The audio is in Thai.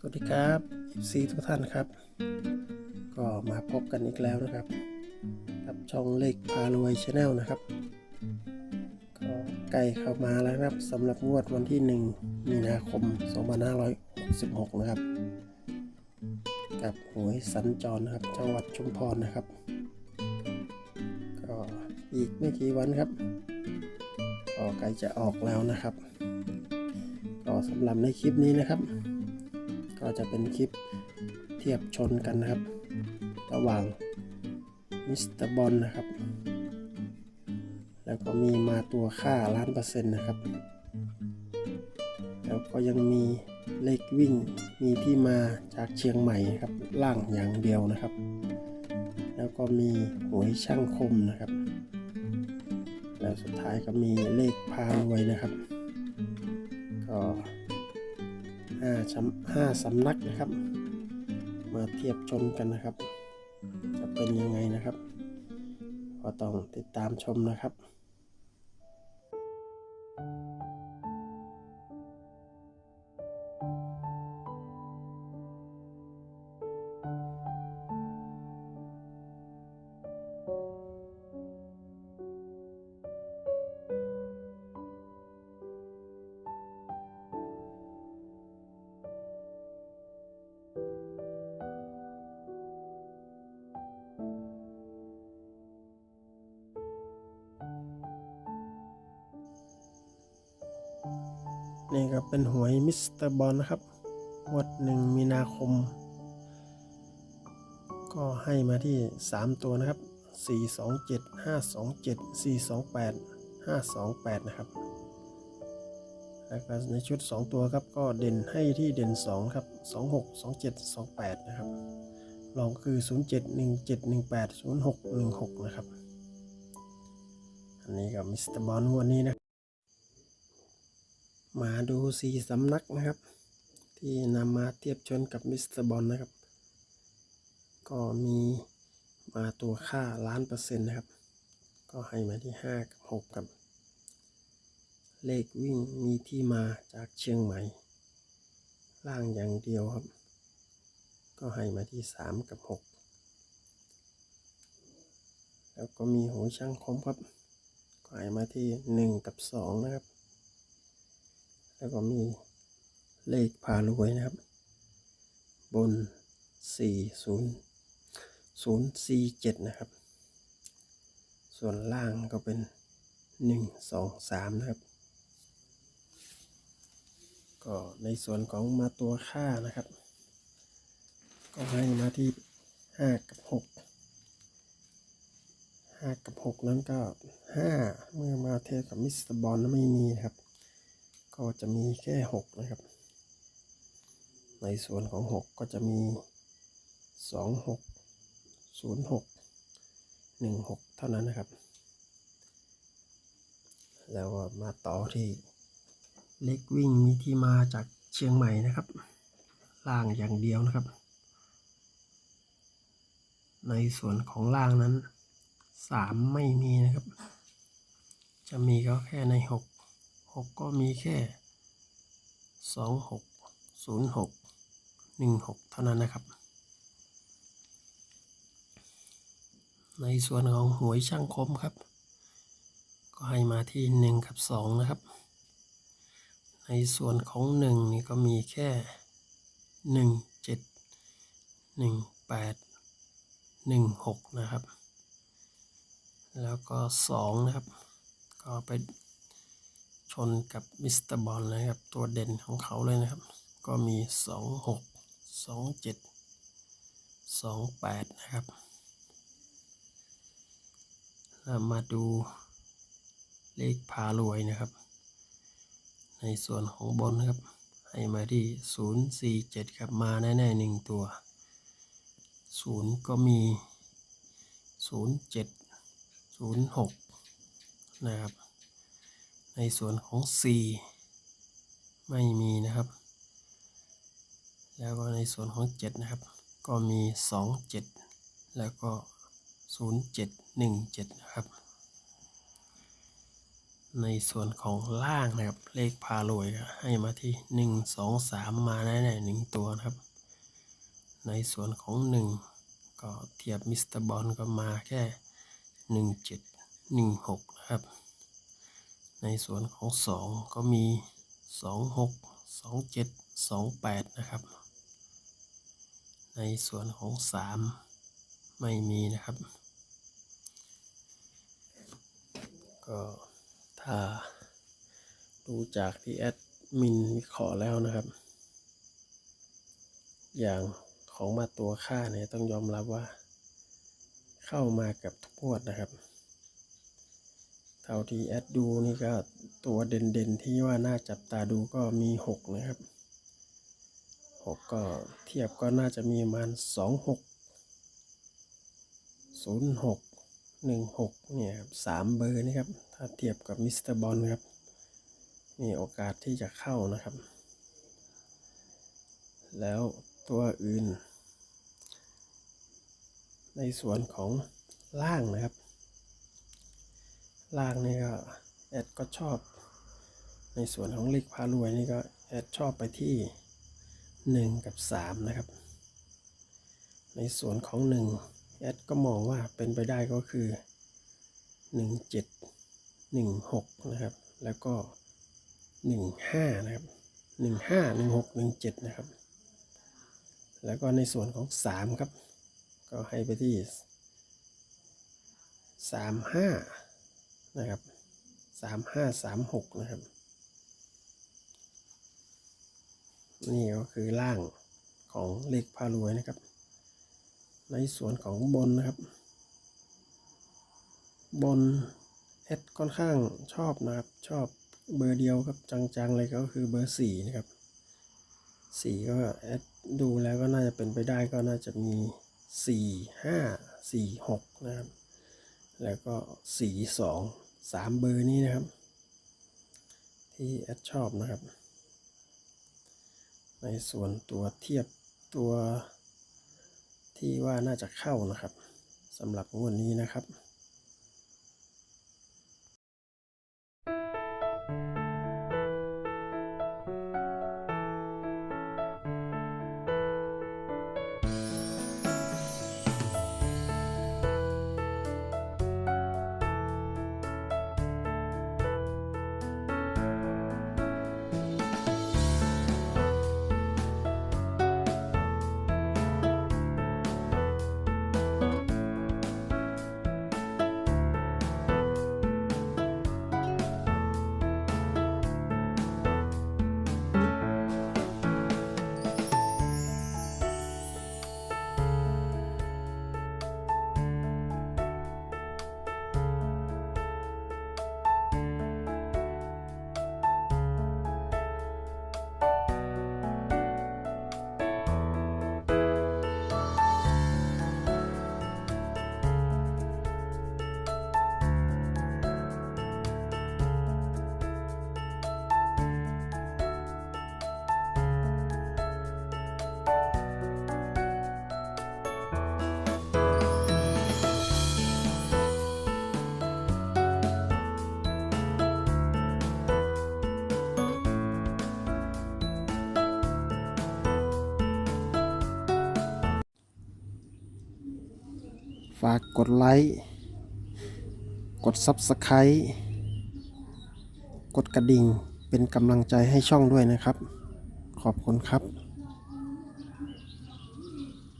สวัสดีครับซีทุกท่านครับ ก็มาพบกันอีกแล้วนะครับ กับช่องเลขพารวยชาแนลนะครับ ก็ใกล้เข้ามาแล้วครับสำหรับงวดวันที่ 1 มีนาคม 2566 นะครับ กับหวยสัญจรนะครับ จังหวัดชุมพรนะครับ ก็อีกไม่กี่วันครับก็ใกล้จะออกแล้วนะครับ ก็สำหรับในคลิปนี้นะครับ ก็จะเป็นคลิปเทียบชนกันนะครับ ระหว่างมิสเตอร์บอลนะครับ แล้วก็มีมาตัวค่าล้านเปอร์เซ็นต์นะครับ แล้วก็ยังมีเลขวิ่งมีที่มาจากเชียงใหม่ครับล่างอย่างเดียวนะครับ แล้วก็มีหวยช่างคมนะครับ แล้วสุดท้ายก็มีเลขพารวยนะครับ ก็ ห้าห้าสำนักนะครับ มาเทียบชนกันนะครับ จะเป็นยังไงนะครับ ก็ต้องติดตามชมนะครับ นี่ครับเป็นหวยมิสเตอร์บอลนะครับงวดหนึ่งมีนาคม ก็ให้มาที่ 3 ตัวนะครับ 4 2 7 5 2 7 4 2 8 5 2 8 นะครับ แล้วก็ในชุด 2 ตัวครับก็เด่นให้ที่เด่น 2 ครับ 2 6 2 7 2 8 นะครับรองคือ 0 7 1 7 1 8 0 6 1 6 นะครับ อันนี้กับมิสเตอร์บอลงวดนี้นะ มาดูสี่สำนักนะครับ ที่นำมาเทียบชนกับมิสเตอร์บอลนะครับ ก็มีมาตัวค่าล้านเปอร์เซ็นต์นะครับ ก็ให้มาที่ห้ากับหกกับ เลขวิ่งมีที่มาจากเชียงใหม่ ล่างอย่างเดียวครับ ก็ให้มาที่สามกับหกแล้วก็มีหัวช่างคมครับก็ให้มาที่หนึ่งกับสองนะครับ แล้วก็มีเลขพารวยนะครับ บน 40 047 นะครับ ส่วนล่างก็เป็น 1 2 3 นะครับ ก็ในส่วนของมาตัวค่านะครับ ก็ให้มาที่ 5 กับ 6 5 กับ 6 นั้นก็ 5 เมื่อมาเทสกับมิสเตอร์บอลไม่มีครับ ก็จะมีแค่หกนะครับ ในส่วนของหกก็จะมีสองหกศูนย์หกหนึ่งหกเท่านั้นนะครับ แล้วมาต่อที่เล็กวิ่งมีที่มาจากเชียงใหม่นะครับ ล่างอย่างเดียวนะครับ ในส่วนของล่างนั้นสามไม่มีนะครับ จะมีก็แค่ในหก หกก็มีแค่สองหกศูนย์หกหนึ่งหกเท่านั้นนะครับ ในส่วนของหวยช่างคมครับ ก็ให้มาที่หนึ่งกับสองนะครับ ในส่วนของหนึ่งนี่ก็มีแค่หนึ่งเจ็ดหนึ่งแปดหนึ่งหกนะครับ แล้วก็สองนะครับ ก็ไป นกับมิสเตอร์บอลนะครับ ตัวเด่นของเขาเลยนะครับ ก็มี 2 6 2 7 2 8 นะครับแล้วมาดูเลขพารวยนะครับ ในส่วนของบนนะครับ ให้มาที่ 0 4 7 ครับมาแน่ๆหนึ่งตัว 0 ก็มี 0 7 0 6 นะครับ ในส่วนของ4ไม่มีนะครับ แล้วก็ในส่วนของ 7 นะครับ ก็มี 2 7 แล้วก็ 0 7 1 7 นะครับ ในส่วนของล่างนะครับ เลขพารวยให้มาที่หนึ่งสองสามมาแน่ๆหนึ่งตัวนะครับ ในส่วนของหนึ่งก็เทียบมิสเตอร์บอลก็มาแค่หนึ่งเจ็ดหนึ่งหกนะครับ ในส่วนของสองก็มีสองหกสองเจ็ดสองแปดนะครับ ในส่วนของสามไม่มีนะครับ ก็ถ้าดูจากที่แอดมินวิเคราะห์แล้วนะครับ อย่างของมาตัวค่าเนี่ยต้องยอมรับว่า เข้ามากับทุกงวดนะครับ เท่าที่แอดดูนี่ก็ตัวเด่นๆที่ว่าน่าจับตาดูก็มีหกนะครับหกก็เทียบก็น่าจะมีประมาณสองหกศูนย์หกหนึ่งหกเนี่ยครับสามเบอร์นี่ครับ ถ้าเทียบกับมิสเตอร์บอลครับมีโอกาสที่จะเข้านะครับ แล้วตัวอื่น ในส่วนของล่างนะครับ ล่างนี่ก็แอดก็ชอบ ในส่วนของเลขพารวยนี่ก็แอดชอบไปที่หนึ่งกับสามนะครับ ในส่วนของหนึ่งแอดก็มองว่าเป็นไปได้ก็คือหนึ่งเจ็ดหนึ่งหกนะครับ แล้วก็หนึ่งห้านะครับหนึ่งห้าหนึ่งหกหนึ่งเจ็ดนะครับ แล้วก็ในส่วนของสามครับ ก็ให้ไปที่สามห้า นะครับสามห้าสามหกนะครับ นี่ก็คือล่างของเลขพารวยนะครับ ในส่วนของบนนะครับ บนแอดค่อนข้างชอบนะครับ ชอบเบอร์เดียวครับจังๆเลยก็คือเบอร์สี่นะครับสี่ก็แอดดูแล้วก็น่าจะเป็นไปได้ก็น่าจะมีสี่ห้าสี่หกนะครับ แล้วก็สี่สอง สามเบอร์นี้นะครับ ที่แอดชอบนะครับ ในส่วนตัวเทียบตัวที่ว่าน่าจะเข้านะครับสำหรับงวดนี้นะครับ ฝากกดไลค์กด Subscribe กดกระดิ่งเป็นกำลังใจให้ช่องด้วยนะครับ ขอบคุณครับ